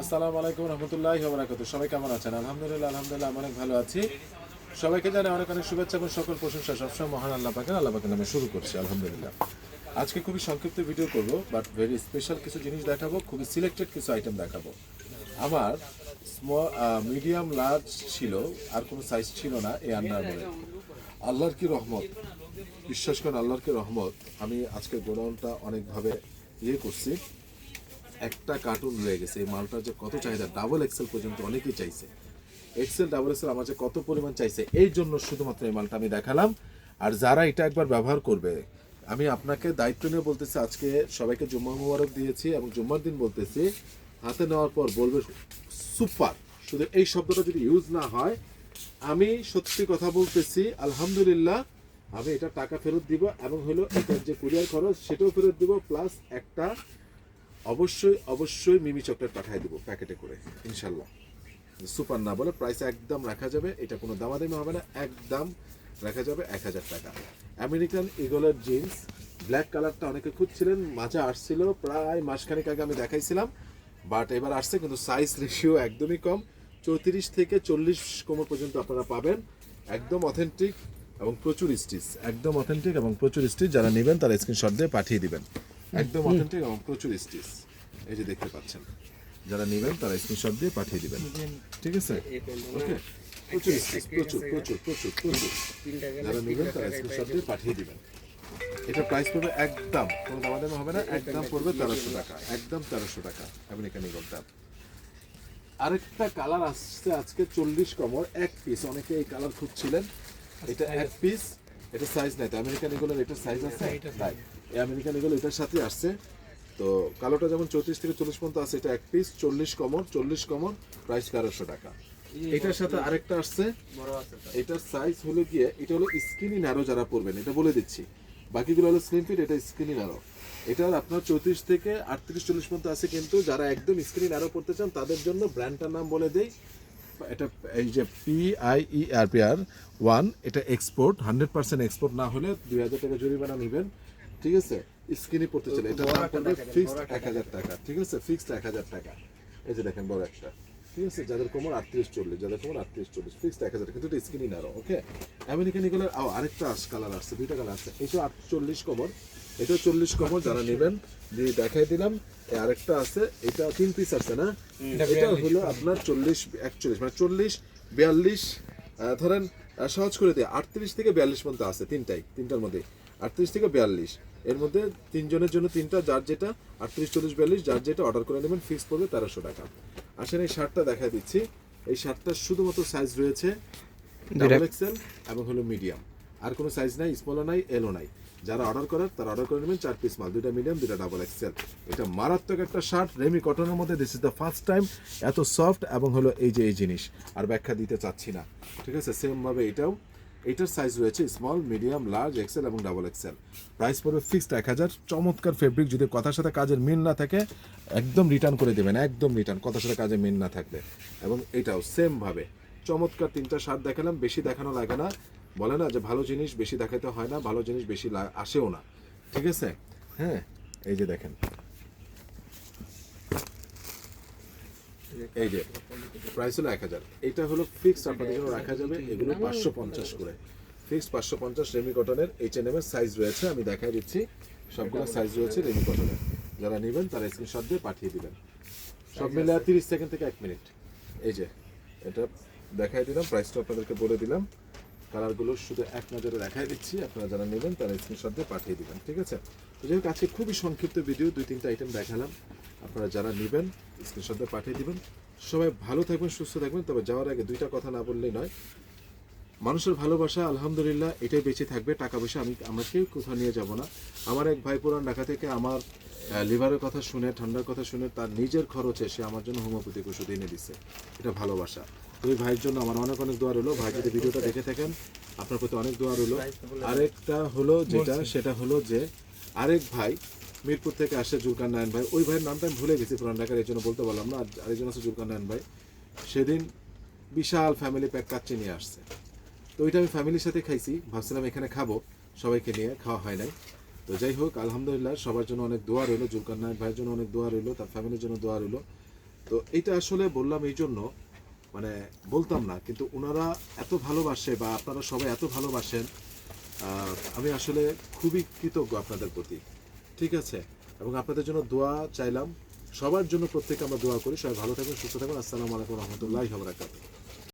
আসসালামু আলাইকুম রহমতুল্লাহ বারাকাতু সবাই কেমন আছেন? আলহামদুলিল্লাহ আলহামদুলিল্লাহ আমি অনেক ভালো আছি। সবাইকে জানাই অনেক অনেক শুভেচ্ছা এবং সকল প্রশংসা। সবসময় মহান আল্লাহ পাকের আল্লাহ পাকের নামে শুরু করছি, আলহামদুলিল্লাহ। আজকে খুবই সংক্ষিপ্ত ভিডিও করব বাট ভেরি স্পেশাল কিছু জিনিস দেখাবো, খুবই সিলেক্টেড কিছু আইটেম দেখাবো। আমার স্মল মিডিয়াম লার্জ ছিল, আর কোনো সাইজ ছিল না এই আন্ডার আল্লাহর কি রহমত? বিশ্বাস করেন, আল্লাহর কি রহমত? আমি আজকে গোডাউনটা অনেকভাবে ইয়ে করছি। একটা কার্টুন রয়ে গেছে, এই মালটার যে কত চাহিদা ডাবল এক্সেল পর্যন্ত অনেকেই চাইছে। এক্সেল ডাবল এক্সেল আমার যে কত পরিমাণ চাইছে, এই জন্য শুধুমাত্র এই মালটা আমি দেখালাম। আর যারা এটা একবার ব্যবহার করবে, আমি আপনাকে দায়িত্ব নিয়ে বলতেছি, আজকে সবাইকে জুম্মা মুবারক দিয়েছি এবং জুম্মার দিন বলতেছি, হাতে নেওয়ার পর বলবে, সুপার। শুধু এই শব্দটা যদি ইউজ না হয়, আমি সত্যি কথা বলতেছি, আলহামদুলিল্লাহ, আমি এটা টাকা ফেরত দিব এবং হলো এটার যে কুরিয়ার খরচ, সেটাও ফেরত দিব প্লাস একটা অবশ্যই অবশ্যই মিমি চকলেট পাঠিয়ে দেবো প্যাকেটে করে, ইনশাল্লাহ। সুপার না বলে প্রাইস একদম রাখা যাবে, এটা কোনো দামাদামি হবে না, একদম রাখা যাবে এক হাজার টাকা। আমেরিকান ইগলের জিন্স ব্ল্যাক কালারটা অনেকে খুঁজছিলেন, মাঝে আসছিল, প্রায় মাসখানেক আগে আমি দেখাইছিলাম বাট এবার আসছে, কিন্তু সাইজ রেশিও একদমই কম। চৌত্রিশ থেকে চল্লিশ কোমর পর্যন্ত আপনারা পাবেন, একদম অথেন্টিক এবং প্রচুর স্টিচ একদম অথেন্টিক এবং প্রচুর স্টিচ যারা নেবেন তারা স্ক্রিনশট দিয়ে পাঠিয়ে দিবেন। একদম অথেন্টিক এবং প্রচুর স্টিচ। এই যে দেখতে পাচ্ছেন। যারা নেবেন তারা স্ক্রিনশট দিয়ে পাঠিয়ে দিবেন। ঠিক আছে? ওকে প্রচুর স্টিচ প্রচুর প্রচুর প্রচুর প্রচুর। যারা নেবেন তারা স্ক্রিনশট দিয়ে পাঠিয়ে দিবেন। এটা প্রাইস পড়বে একদম কোনো দামাদামি হবে না একদম পড়বে তেরোশো টাকা একদম তেরোশো টাকা আমেরিকান ইগলটা আরেকটা কালার আসছে আজকে চল্লিশ কমর এক পিস অনেকে এই কালার খুঁজছিলেন। এটা এক পিস এটা সাইজ নাই তো আমেরিকান ইগলের এটা সাইজ আছে? নাই। এই আমেরিকান ইগল এটার সাথে আসছে। তো কালোটা যেমন চৌত্রিশ থেকে চল্লিশ পর্যন্ত আছে এটা এক পিস চল্লিশ কমর চল্লিশ কমর প্রাইস তেরোশো টাকা। এটার সাথে আরেকটা আসছে। এটার সাইজ হলো গিয়ে এটা হলো স্কিনি ন্যারো যারা পরবেন এটা বলে দিচ্ছি। বাকিগুলো হলো স্লিম ফিট এটা স্কিনি ন্যারো এটার আপনার চৌত্রিশ থেকে আটত্রিশ চল্লিশ পর্যন্ত আছে কিন্তু যারা একদম স্ক্রিন আরও পড়তে চান তাদের জন্য ব্র্যান্ডটার নাম বলে দেই। এটা এই যে পিআইই আরপিআর ওয়ান এটা এক্সপোর্ট হান্ড্রেড পার্সেন্ট এক্সপোর্ট না হলে দুই হাজার টাকা জরিমানা নেবেন। ঠিক আছে? স্ক্রিনে পড়তে চলে এটা ফিক্সড এক হাজার টাকা। ঠিক আছে? ফিক্সড এক হাজার টাকা। এই যে দেখেন বড় একটা। ঠিক আছে যাদের কোমর আটত্রিশ চল্লিশ যাদের কোমর আটত্রিশ চল্লিশ ফিক্সড এক হাজার কিন্তু এটা স্ক্রিনই নারো ওকে আমেরিকান ইগুলোর আরেকটা কালার আসছে দুইটা কালার আছে এটা আটচল্লিশ কোমর এটা চল্লিশ কমর যারা নেবেন দেখাই দিলাম আরেকটা আছে এটা তিন পিস আছে না? এটা হলো আপনার চল্লিশ একচল্লিশ মানে চল্লিশ বিয়াল্লিশ ধরেন সহজ করে দিয়ে আটত্রিশ থেকে বিয়াল্লিশ পর্যন্ত আছে তিনটাই তিনটার মধ্যে আটত্রিশ থেকে বিয়াল্লিশ এর মধ্যে তিনজনের জন্য তিনটা যার যেটা আটত্রিশ চল্লিশ বিয়াল্লিশ যার যেটা অর্ডার করে নেবেন ফিক্স পড়বে তেরোশো টাকা। আসেন এই শার্টটা দেখা দিচ্ছি। এই শার্টটার শুধুমাত্র সাইজ রয়েছে ডাবল এক্সেল এবং হলো মিডিয়াম আর কোনো সাইজ নাই স্মলও নাই এলও নাই। যারা অর্ডার করার তারা অর্ডার করে নেবেন চার পিস মাল দুইটা মিডিয়াম দুইটা ডাবল এক্সেল এটা মারাত্মক একটা শার্ট রেমি কটনের মধ্যে this is the first time এত সফট এবং হলো এই যে এই জিনিস। আর ব্যাখ্যা দিতে চাচ্ছি না। ঠিক আছে? সেম ভাবে এটাও। এটার সাইজ রয়েছে স্মল মিডিয়াম লার্জ এক্সেল এবং ডাবল এক্সেল প্রাইস পড়বে ফিক্সড এক হাজার। চমৎকার ফেব্রিক যদি কথার সাথে কাজের মিল না থাকে, একদম রিটার্ন করে দেবেন, একদম রিটার্ন কথার সাথে কাজের মিল না থাকলে। এবং এটাও সেমভাবে চমৎকার তিনটা শার্ট দেখালাম, বেশি দেখানো লাগে না। বলে না যে ভালো জিনিস বেশি দেখাতে হয় না, ভালো জিনিস বেশি আসেও না। ঠিক আছে? হ্যাঁ এই যে দেখেন। এই যে প্রাইস হলো এক হাজার। এটা হলো ফিক্সড আপনাদের জন্য রাখা যাবে, এগুলো পাঁচশো পঞ্চাশ করে। ফিক্সড পাঁচশো পঞ্চাশ রেমি কটনের এইচ এন এর সাইজ রয়েছে, আমি দেখাই দিচ্ছি। সবগুলো সাইজ রয়েছে রেমি কটনের যারা নেবেন, তারা স্ক্রিনশট দিয়ে পাঠিয়ে দিবেন। সব মিলে তিরিশ সেকেন্ড থেকে এক মিনিট এই যে, এটা দেখাই দিলাম প্রাইসটা আপনাদেরকে বলে দিলাম। কালারগুলো শুধু এক নজরে দেখাই দিচ্ছি, আপনারা যারা নেবেন, তারা স্ক্রিনশট দিয়ে পাঠিয়ে দিবেন, ঠিক আছে? তো যাই হোক, আজকে খুবই সংক্ষিপ্ত ভিডিও দুই তিনটা আইটেম দেখালাম। আপনারা যারা নেবেন স্ক্রিনশট পাঠিয়ে দিবেন। সবাই ভালো থাকবেন সুস্থ থাকবেন তবে যাওয়ার আগে দুইটা কথা না বললেই নয়। মানুষের ভালোবাসা আলহামদুলিল্লাহ এটাই বেঁচে থাকবে টাকা পয়সা আমি আমাকে কোথাও নিয়ে যাব না। আমার এক ভাই পুরান ঢাকা থেকে আমার লিভারের কথা শুনে ঠান্ডার কথা শুনে তার নিজের খরচে সে আমার জন্য হোমিওপ্যাথিক ওষুধ এনে দিচ্ছে এটা ভালোবাসা। তো ওই ভাইয়ের জন্য আমার অনেক অনেক দোয়া রইল। ভাই যদি ভিডিওটা দেখে থাকেন আপনার প্রতি অনেক দোয়া রইল। আরেকটা হলো যেটা সেটা হলো যে আরেক ভাই মিরপুর থেকে আসে জুলকান নায়ন ভাই। ওই ভাইয়ের নামটা আমি ভুলে গেছি পুরান ঢাকার, এই জন্য বলতে পারলাম না। আর আরেকজন আছে জুলকান নায়ন ভাই। সেদিন বিশাল ফ্যামিলি প্যাক কাচ্চি নিয়ে আসছে। তো ওইটা আমি ফ্যামিলির সাথে খাইছি। ভাবছিলাম এখানে খাব। সবাইকে নিয়ে খাওয়া হয় নাই। তো যাই হোক, আলহামদুলিল্লাহ সবার জন্য অনেক দোয়া রইল। জুলকার নায়ক ভাইয়ের জন্য অনেক দোয়া রইল। তার ফ্যামিলির জন্য দোয়া রইল। তো এটা আসলে বললাম এই জন্য মানে বলতাম না, কিন্তু ওনারা এত ভালোবাসে বা আপনারা সবাই এত ভালোবাসেন আমি আসলে খুবই কৃতজ্ঞ আপনাদের প্রতি। ঠিক আছে। এবং আপনাদের জন্য দোয়া চাইলাম। সবার জন্য প্রত্যেকে আমরা দোয়া করি। সবাই ভালো থাকবেন, সুস্থ থাকবেন। আসসালামু আলাইকুম রহমতুল্লাহ বরাকাতুহ।